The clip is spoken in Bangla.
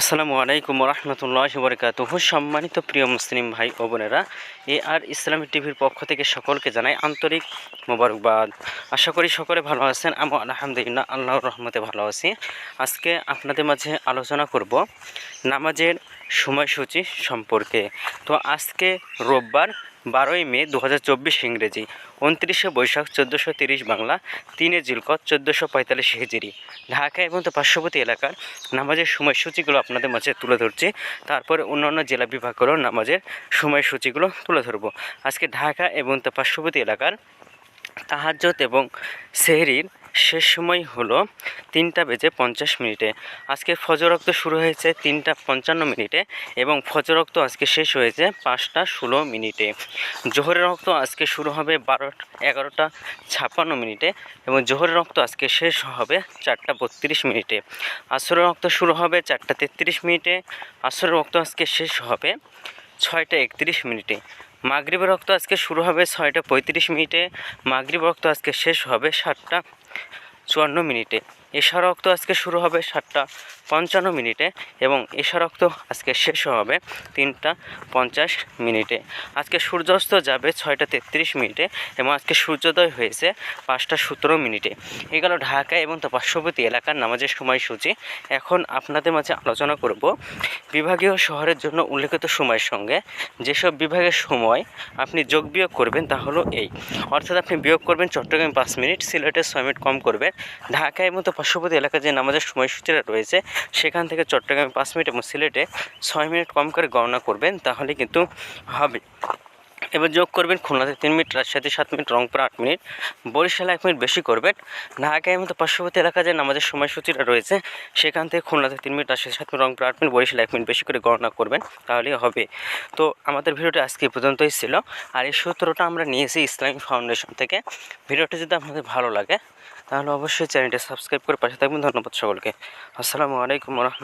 আসসালামু আলাইকুম রহমতুল্লাহ বরকাত সম্মানিত প্রিয় মুসলিম ভাই ও বোনেরা, এ আর ইসলামী টিভির পক্ষ থেকে সকলকে জানাই আন্তরিক মোবারকবাদ। আশা করি সকলে ভালো আছেন আমি আলহামদুলিল্লাহ আল্লাহর রহমতে ভালো আছি। আজকে আপনাদের মাঝে আলোচনা করব নামাজের সময়সূচি সম্পর্কে। তো আজকে রোববার বারোই মে দু হাজার চব্বিশ ইংরেজি, উনত্রিশে বৈশাখ চোদ্দোশো তিরিশ বাংলা, তিনে জিলকত চোদ্দোশো পঁয়তাল্লিশ হিজিরি। ঢাকা এবং তো পার্শ্ববর্তী এলাকার নামাজের সময়সূচিগুলো আপনাদের মাঝে তুলে ধরছি। তারপরে অন্যান্য জেলা বিভাগগুলোর নামাজের সময়সূচিগুলো তুলে ধরবো। আজকে ঢাকা এবং তো পার্শ্ববর্তী এলাকার তাহাজ্জত এবং সেহরির শেষ সময় হলো তিনটা বেজে পঞ্চাশ মিনিটে। আজকে ফজরক্ত শুরু হয়েছে তিনটা পঞ্চান্ন মিনিটে এবং ফজরক্ত আজকে শেষ হয়েছে পাঁচটা ষোলো মিনিটে। জোহরের রক্ত আজকে শুরু হবে বারো, এগারোটা ছাপ্পান্ন মিনিটে এবং জোহরের রক্ত আজকে শেষ হবে চারটা বত্রিশ মিনিটে। আসরের রক্ত শুরু হবে চারটা তেত্রিশ মিনিটে। আসরের রক্ত আজকে শেষ হবে ছয়টা একত্রিশ মিনিটে। মাগরিবের রক্ত আজকে শুরু হবে ছয়টা পঁয়ত্রিশ মিনিটে। মাগরিব রক্ত আজকে শেষ হবে সাতটা চুয়ান্ন মিনিটে এশা রক্ত আজকে শুরু হবে সাতটা পঞ্চান্ন মিনিটে এবং এশা রক্ত আজকে শেষ হবে তিনটা পঞ্চাশ মিনিটে। আজকে সূর্যাস্ত যাবে ছয়টা তেত্রিশ মিনিটে এবং আজকে সূর্যোদয় হয়েছে পাঁচটা সতেরো মিনিটে। এ গেল ঢাকা এবং তার পার্শ্ববর্তী এলাকার নামাজের সময়সূচি। এখন আপনাদের মাঝে আলোচনা করব বিভাগীয় শহরের জন্য উল্লেখিত সময়ের সঙ্গে। যেসব বিভাগের সময় আপনি যোগ বিয়োগ করবেন তা হলো এই। অর্থাৎ আপনি বিয়োগ করবেন চট্টগ্রামে পাঁচ মিনিট, সিলেটে ছয় মিনিট কম করবেন। ঢাকা এবং তার পার্শ্ববর্তী এলাকায় যে নামাজের সময়সূচিটা রয়েছে, সেখান থেকে চট্টগ্রামে পাঁচ মিনিট এবং সিলেটে ছয় মিনিট কম করে গণনা করবেন, তাহলে কিন্তু হবে। এবার যোগ করবেন খুলনাতে তিন মিনিট, রাজশাহীতে সাত মিনিট, রংপুর আট মিনিট, বরিশালে এক মিনিট বেশি করবেন। ঢাকায় মতো পার্শ্ববর্তী এলাকা যে নামাজের সময়সূচিটা রয়েছে, সেখান থেকে খুলনাতে তিন মিনিট রাজশাহী সাত মিনিট, রংপুর আট মিনিট, বরিশালে এক মিনিট বেশি করে গণনা করবেন, তাহলেই হবে। তো আমাদের ভিডিওটি আজকে পর্যন্তই ছিল। আর এই সূত্রটা আমরা নিয়েছি ইসলামিক ফাউন্ডেশন থেকে। ভিডিওটি যদি আপনাদের ভালো লাগে, তাহলে অবশ্যই চ্যানেলটি সাবস্ক্রাইব করে পাশে থাকবেন। ধন্যবাদ সকলকে। আসসালামু আলাইকুম